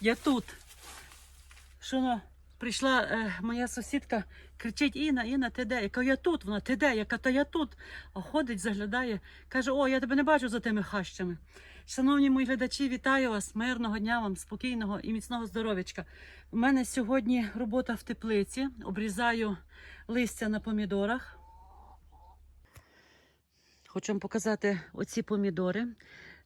Я тут. Що на- прийшла е, моя сусідка, кричить Інна, Інна, ти де? Я кажу, я тут, вона, ти де? Я кажу, та я тут. А ходить, заглядає, каже, о, я тебе не бачу за тими хащами. Шановні мої глядачі, вітаю вас, мирного дня вам, спокійного і міцного здоров'ячка. У мене сьогодні робота в теплиці, обрізаю листя на помідорах. Хочу вам показати оці помідори.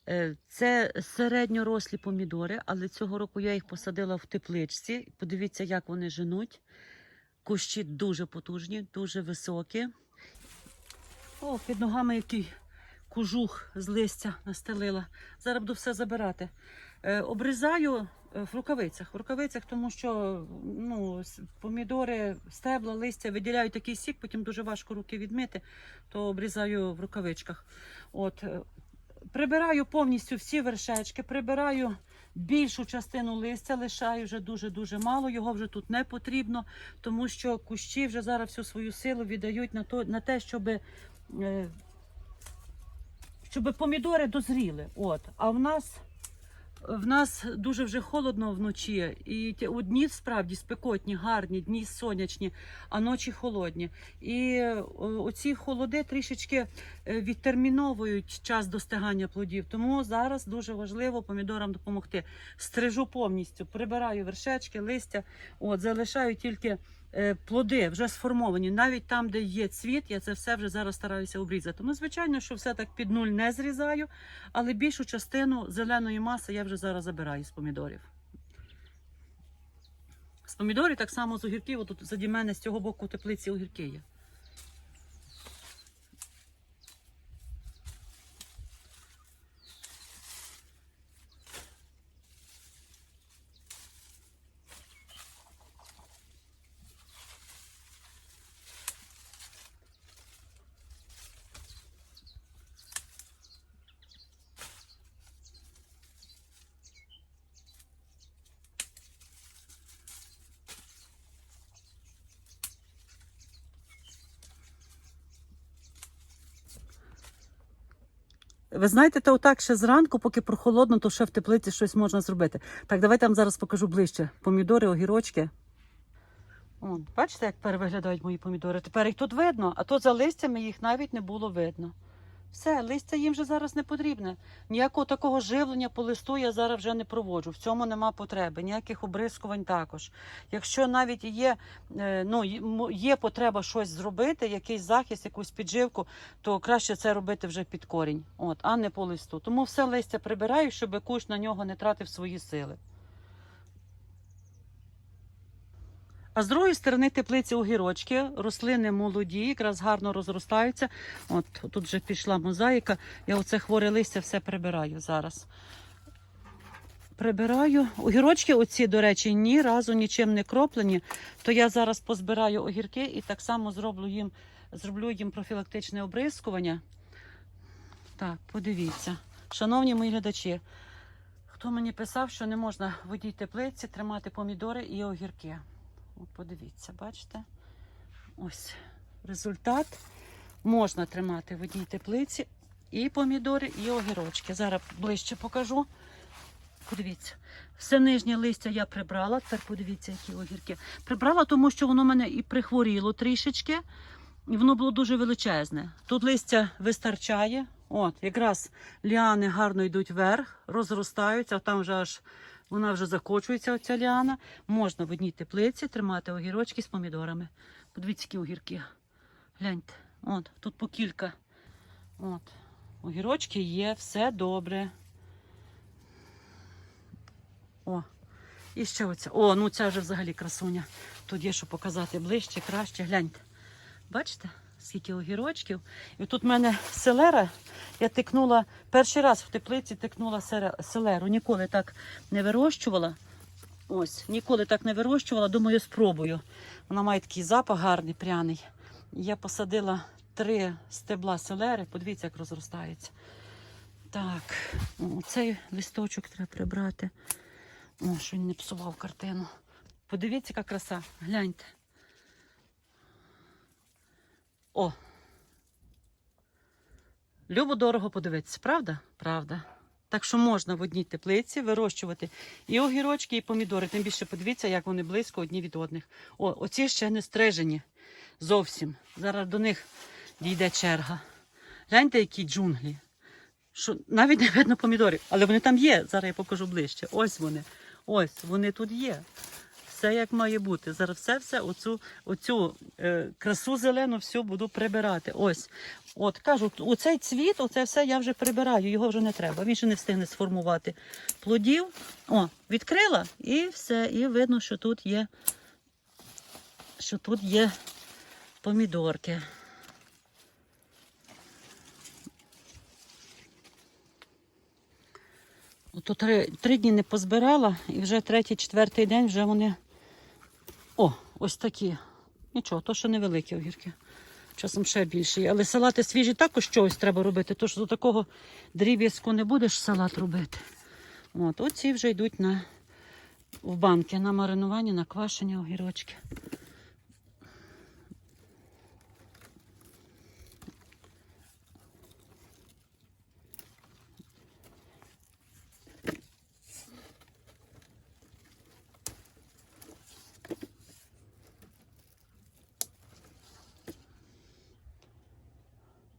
Е, Це середньорослі помідори, але цього року я їх посадила в тепличці. Подивіться, як вони женуть. Кущі дуже потужні, дуже високі. О, під ногами який кожух з листя настелила. Зараз буду все забирати. Е, обрізаю е, в рукавицях. В рукавицях, тому що ну, помідори, стебла, листя виділяють такий сік, потім дуже важко руки відмити, то обрізаю в рукавичках. От, прибираю повністю всі вершечки, прибираю більшу частину листя, лишаю вже дуже-дуже мало. Його вже тут не потрібно, тому що кущі вже зараз всю свою силу віддають на, то, на те, щоб. Е, щоб помідори дозріли. От. А в нас, в нас дуже вже холодно вночі. І у дні справді спекотні, гарні, дні сонячні, а ночі холодні. І оці холоди трішечки е, відтерміновують час достигання плодів. Тому зараз дуже важливо помідорам допомогти. Стрижу повністю, прибираю вершечки, листя, от, залишаю тільки е, плоди вже сформовані. Навіть там, де є цвіт, я це все вже зараз стараюся обрізати. Ну, звичайно, що все так під нуль не зрізаю, але більшу частину зеленої маси я вже зараз забираю з помідорів. З помідорів так само з огірків. Отут заді мене з цього боку теплиці огірки є. Ви знаєте, то отак ще зранку, поки прохолодно, то ще в теплиці щось можна зробити. Так, давайте я вам зараз покажу ближче. Помідори, огірочки. О, бачите, як перевиглядають мої помідори. Тепер їх тут видно, а то за листями їх навіть не було видно. Все, листя їм вже зараз не потрібне. Ніякого такого живлення по листу я зараз вже не проводжу. В цьому нема потреби, ніяких обрискувань також. Якщо навіть є, е, ну, є потреба щось зробити, якийсь захист, якусь підживку, то краще це робити вже під корінь, от, а не по листу. Тому все листя прибираю, щоб кущ на нього не тратив свої сили. А з другої сторони теплиці огірочки, рослини молоді, якраз гарно розростаються. От тут вже пішла мозаїка. Я оце хворе листя все прибираю зараз. Прибираю. Огірочки оці, до речі, ні разу нічим не кроплені. То я зараз позбираю огірки і так само зроблю їм, зроблю їм профілактичне обрискування. Так, подивіться. Шановні мої глядачі, хто мені писав, що не можна в одній теплиці тримати помідори і огірки. От подивіться, бачите? Ось результат. Можна тримати в одній теплиці і помідори, і огірочки. Зараз ближче покажу. Подивіться, все нижнє листя я прибрала. Тепер подивіться, які огірки. Прибрала, тому що воно мене і прихворіло трішечки, і воно було дуже величезне. Тут листя вистачає. От, якраз ліани гарно йдуть вверх, розростаються, там вже аж вона вже закочується, оця ліана. Можна в одній теплиці тримати огірочки з помідорами. Подивіться, які огірки. Гляньте, от, тут по кілька. От. Огірочки є, все добре. О, і ще оця. О, ну ця вже взагалі красуня. Тут є що показати ближче, краще. Гляньте. Бачите, скільки огірочків. І тут в мене селера. Я тикнула перший раз в теплиці тикнула селеру. Ніколи так не вирощувала. Ось, ніколи так не вирощувала. Думаю, спробую. Вона має такий запах гарний, пряний. Я посадила три стебла селери. Подивіться, як розростається. Так, цей листочок треба прибрати. О, що він не псував картину. Подивіться, яка краса. Гляньте. О. Любо дорого подивитися, правда? Правда. Так що можна в одній теплиці вирощувати і огірочки, і помідори. Тим більше подивіться, як вони близько одні від одних. О, оці ще не стрижені зовсім. Зараз до них дійде черга. Гляньте, які джунглі. Що навіть не видно помідорів, але вони там є. Зараз я покажу ближче. Ось вони. Ось вони тут є. Все як має бути. Зараз все, все, оцю, оцю е, красу зелену всю буду прибирати. Ось. От кажу, оцей цвіт, оце все я вже прибираю, його вже не треба. Він ще не встигне сформувати плодів. О, відкрила і все. І видно, що тут є, що тут є помідорки. Ото три, три дні не позбирала, і вже третій, четвертий день вже вони. Ось такі. Нічого, то що невеликі огірки. Часом ще більші. Але салати свіжі також чогось треба робити, тож до такого дріб'язку не будеш салат робити. От, оці вже йдуть на, в банки на маринування, на квашення огірочки.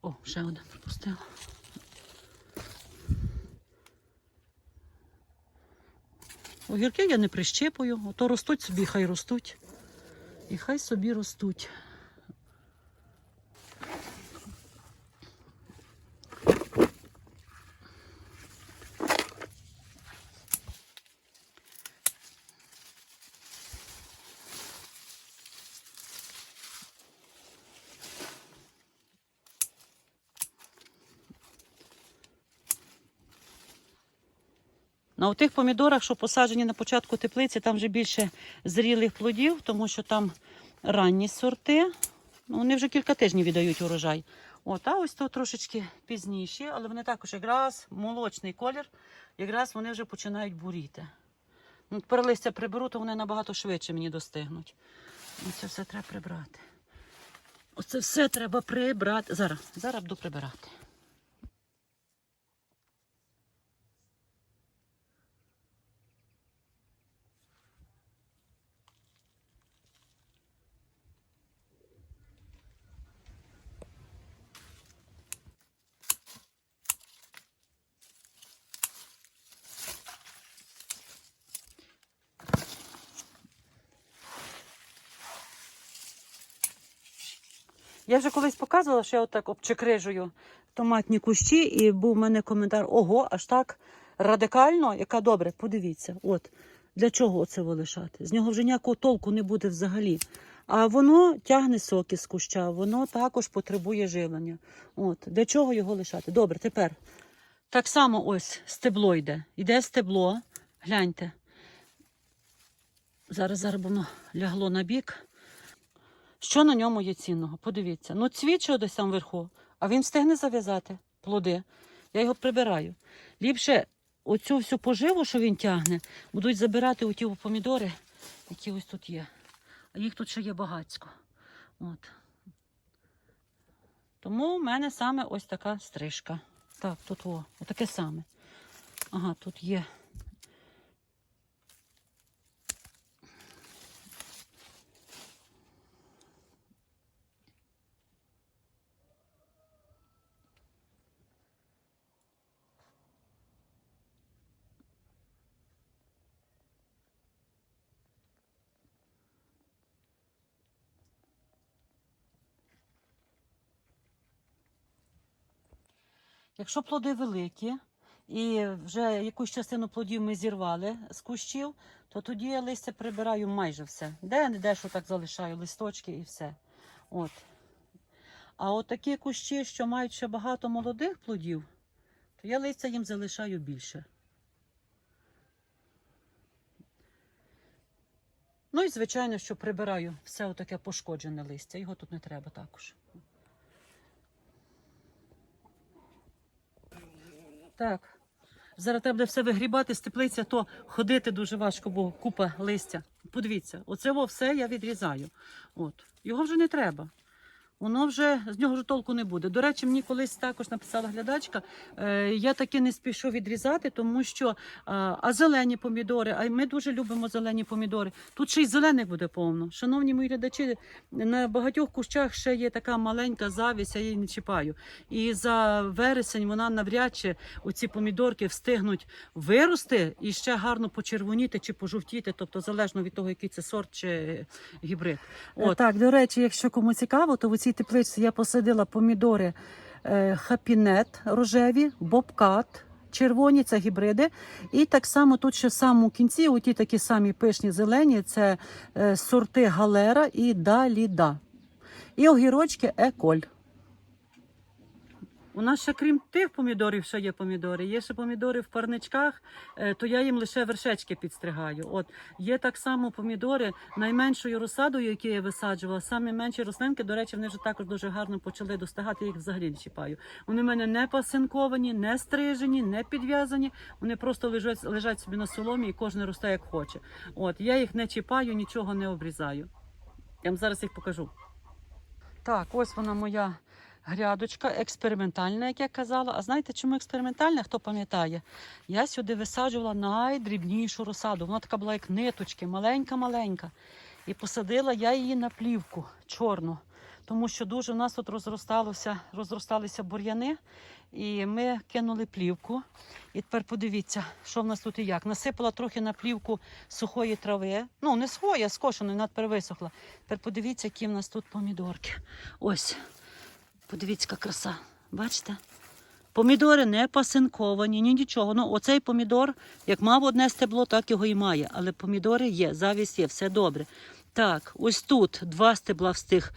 О, ще один пропустила. Огірки я не прищепую, ото ростуть собі, хай ростуть. І хай собі ростуть. На тих помідорах, що посаджені на початку теплиці, там вже більше зрілих плодів, тому що там ранні сорти. Ну, вони вже кілька тижнів віддають урожай. От, а ось то трошечки пізніші, але вони також якраз молочний колір, якраз вони вже починають буріти. Ну, тепер листя приберу, то вони набагато швидше мені достигнуть. Оце все треба прибрати. Оце все треба прибрати. Зараз, зараз буду прибирати. Я вже колись показувала, що я отак обчекрижую томатні кущі, і був у мене коментар: ого, аж так радикально, яка добре, подивіться, от для чого це лишати? З нього вже ніякого толку не буде взагалі. А воно тягне соки з куща, воно також потребує живлення. От для чого його лишати? Добре, тепер так само ось стебло йде. Йде стебло, гляньте. Зараз зараз воно лягло на бік. Що на ньому є цінного? Подивіться. Ну, цвіт що десь там вверху, а він встигне зав'язати плоди. Я його прибираю. Ліпше оцю всю поживу, що він тягне, будуть забирати оті помідори, які ось тут є. А їх тут ще є багацько. От. Тому в мене саме ось така стрижка. Так, тут о, отаке саме. Ага, тут є. Якщо плоди великі і вже якусь частину плодів ми зірвали з кущів, то тоді я листя прибираю майже все. Де не де що так залишаю листочки і все. От. А от такі кущі, що мають ще багато молодих плодів, то я листя їм залишаю більше. Ну і звичайно, що прибираю все отаке пошкоджене листя. Його тут не треба також. Так. Зараз треба буде все вигрібати з теплиці, то ходити дуже важко, бо купа листя. Подивіться, оце все я відрізаю. От. Його вже не треба. Воно вже з нього вже толку не буде. До речі, мені колись також написала глядачка. Е, я таки не спішу відрізати, тому що а, а зелені помідори, а ми дуже любимо зелені помідори. Тут ще й зелених буде повно. Шановні мої глядачі, на багатьох кущах ще є така маленька завість, я її не чіпаю. І за вересень вона навряд чи оці помідорки встигнуть вирости і ще гарно почервоніти чи пожовтіти, тобто залежно від того, який це сорт чи гібрид. От. Так, до речі, якщо кому цікаво, то в цій теплиці я посадила помідори е, хапінет рожеві, бобкат. Червоні це гібриди. І так само тут ще в самому кінці, оті такі самі пишні зелені, це е, сорти галера і даліда. І огірочки еколь. У нас ще крім тих помідорів, ще є помідори. Є ще помідори в парничках, е, то я їм лише вершечки підстригаю. От є так само помідори найменшою розсадою, які я висаджувала. Самі менші рослинки, до речі, вони вже також дуже гарно почали достигати. Я їх взагалі не чіпаю. Вони в мене не пасинковані, не стрижені, не підв'язані. Вони просто лежать, лежать собі на соломі і кожен росте як хоче. От я їх не чіпаю, нічого не обрізаю. Я вам зараз їх покажу. Так, ось вона моя грядочка, експериментальна, як я казала. А знаєте, чому експериментальна? Хто пам'ятає? Я сюди висаджувала найдрібнішу розсаду. Вона така була, як ниточки, маленька-маленька. І посадила я її на плівку чорну. Тому що дуже у нас тут розросталося, розросталися бур'яни, і ми кинули плівку. І тепер подивіться, що в нас тут і як. Насипала трохи на плівку сухої трави. Ну, не сухої, а скошеної, вона тепер висохла. Тепер подивіться, які в нас тут помідорки. Ось. Подивіться, яка краса. Бачите? Помідори не пасинковані, ні нічого. Ну, оцей помідор, як мав одне стебло, так його і має. Але помідори є, завість є, все добре. Так, ось тут два стебла встиг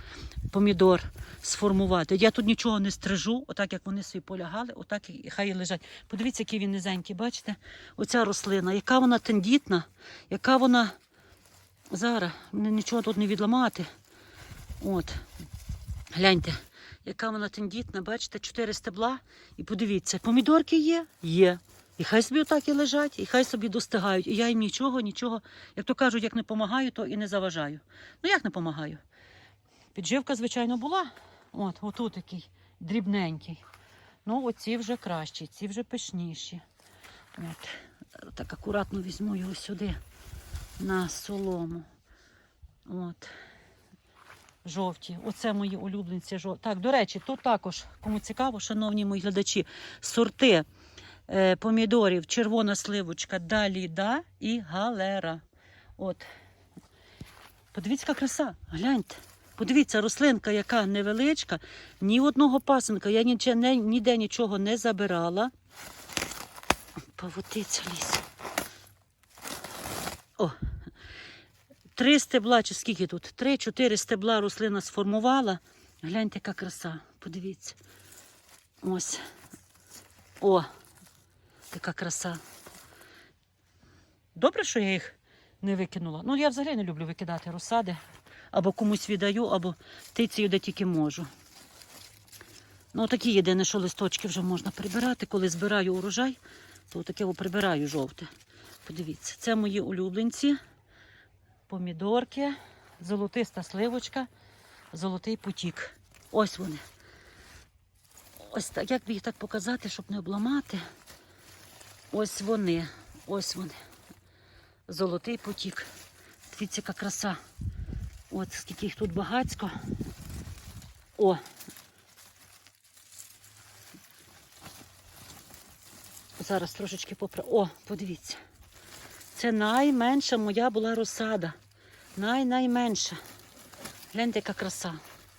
помідор сформувати. Я тут нічого не стрижу, отак як вони собі полягали, отак і хай лежать. Подивіться, який він низенький, бачите? Оця рослина, яка вона тендітна, яка вона. Зараз нічого тут не відламати. От, гляньте, яка вона тендітна, бачите, чотири стебла. І подивіться, помідорки є? Є. І хай собі отак і лежать, і хай собі достигають. І я їм нічого, нічого, як то кажуть, як не допомагаю, то і не заважаю. Ну як не допомагаю? Підживка, звичайно, була. От, отут такий дрібненький. Ну, оці вже кращі, ці вже пишніші. От. Так акуратно візьму його сюди на солому. От. Жовті. Оце мої улюбленці жовті. Так, до речі, тут також, кому цікаво, шановні мої глядачі, сорти е, помідорів, червона сливочка, даліда і галера. От. Подивіться, яка краса. Гляньте. Подивіться, рослинка, яка невеличка, ні одного пасенка. Я ніде, ніде нічого не забирала. Павутиця ліс. О, Три стебла, чи скільки тут? Три-чотири стебла рослина сформувала. Гляньте, яка краса. Подивіться. Ось. О, яка краса. Добре, що я їх не викинула. Ну, я взагалі не люблю викидати розсади. Або комусь віддаю, або тицію, де тільки можу. Ну, такі єдине, що листочки вже можна прибирати. Коли збираю урожай, то таке прибираю жовте. Подивіться, це мої улюбленці помідорки, золотиста сливочка, золотий потік. Ось вони. Ось так, як би їх так показати, щоб не обламати. Ось вони, ось вони. Золотий потік. Дивіться, яка краса. От скільки їх тут багацько. О. Зараз трошечки попра. О, подивіться. Це найменша моя була розсада. Най-найменша. Гляньте, яка краса.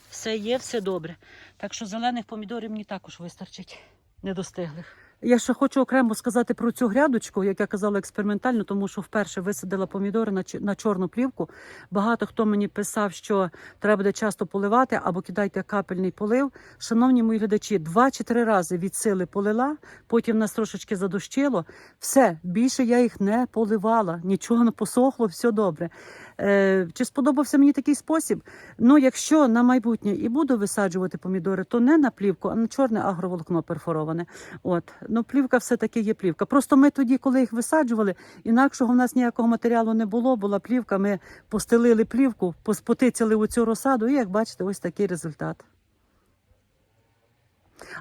Все є, все добре. Так що зелених помідорів мені також вистачить недостиглих. Я ще хочу окремо сказати про цю грядочку, як я казала, експериментально, тому що вперше висадила помідори на, на чорну плівку. Багато хто мені писав, що треба буде часто поливати або кидайте капельний полив. Шановні мої глядачі, два чи три рази від сили полила, потім нас трошечки задощило. Все, більше я їх не поливала, нічого не посохло, все добре. Е, чи сподобався мені такий спосіб? Ну, якщо на майбутнє і буду висаджувати помідори, то не на плівку, а на чорне агроволокно перфороване. От, ну плівка все-таки є плівка. Просто ми тоді, коли їх висаджували, інакшого в нас ніякого матеріалу не було. Була плівка. Ми постелили плівку, поспотицяли у цю розсаду, і як бачите, ось такий результат.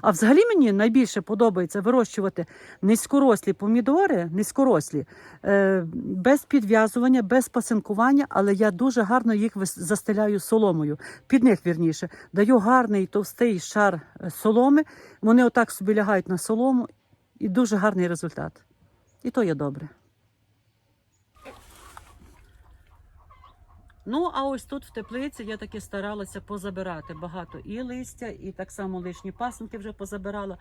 А взагалі мені найбільше подобається вирощувати низькорослі помідори, низькорослі, е, без підв'язування, без пасинкування, але я дуже гарно їх застеляю соломою. Під них вірніше. Даю гарний товстий шар е, соломи. Вони отак собі лягають на солому, і дуже гарний результат. І то є добре. Ну, а ось тут в теплиці я таки старалася позабирати багато і листя, і так само лишні пасенки вже позабирала.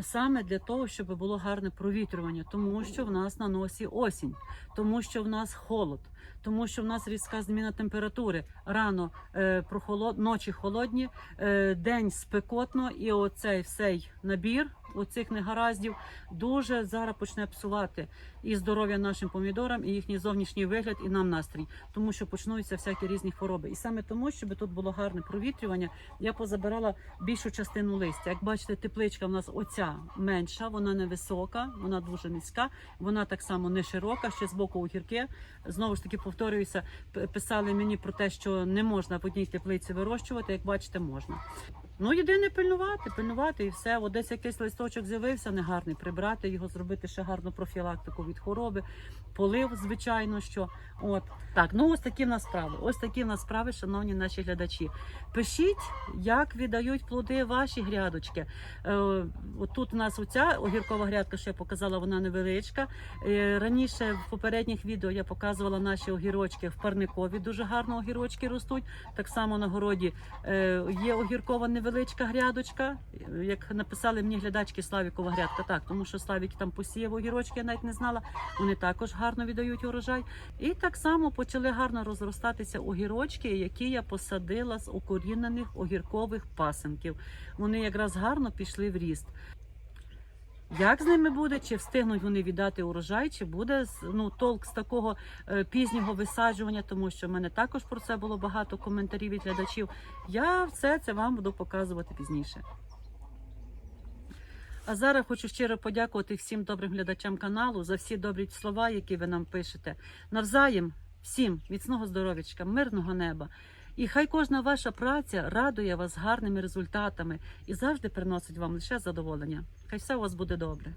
Саме для того, щоб було гарне провітрювання, тому що в нас на носі осінь, тому що в нас холод, тому що в нас різка зміна температури. Рано е, прохолод, ночі холодні, е, день спекотно, і оцей всей набір оцих негараздів дуже зараз почне псувати і здоров'я нашим помідорам, і їхній зовнішній вигляд, і нам настрій, тому що почнуться всякі різні хвороби. І саме тому, щоб тут було гарне провітрювання, я позабирала більшу частину листя. Як бачите, тепличка в нас оця менша, вона не висока, вона дуже низька, вона так само не широка, ще з боку огірки. Знову ж таки повторююся, писали мені про те, що не можна в одній теплиці вирощувати. Як бачите, можна. Ну, єдине пильнувати, пильнувати і все. От десь якийсь листочок з'явився негарний, прибрати його, зробити ще гарну профілактику від хвороби, полив, звичайно, що. От так, ну ось такі в нас справи. Ось такі в нас справи, шановні наші глядачі. Пишіть, як віддають плоди ваші грядочки. Е, от тут у нас оця огіркова грядка, що я показала, вона невеличка. Е, раніше в попередніх відео я показувала наші огірочки в парникові. Дуже гарно огірочки ростуть. Так само на городі е, є огіркова невеличка грядочка. Е, Як написали мені глядачки, Славікова грядка, так, тому що Славік там посіяв огірочки, я навіть не знала. Вони також гарно віддають урожай. І так само почали гарно розростатися огірочки, які я посадила з укорінених огіркових пасенків. Вони якраз гарно пішли в ріст. Як з ними буде, чи встигнуть вони віддати урожай, чи буде ну, толк з такого е, пізнього висаджування, тому що в мене також про це було багато коментарів від глядачів. Я все це вам буду показувати пізніше. А зараз хочу щиро подякувати всім добрим глядачам каналу за всі добрі слова, які ви нам пишете. Навзаєм всім міцного здоров'ячка, мирного неба. І хай кожна ваша праця радує вас гарними результатами і завжди приносить вам лише задоволення. Хай все у вас буде добре.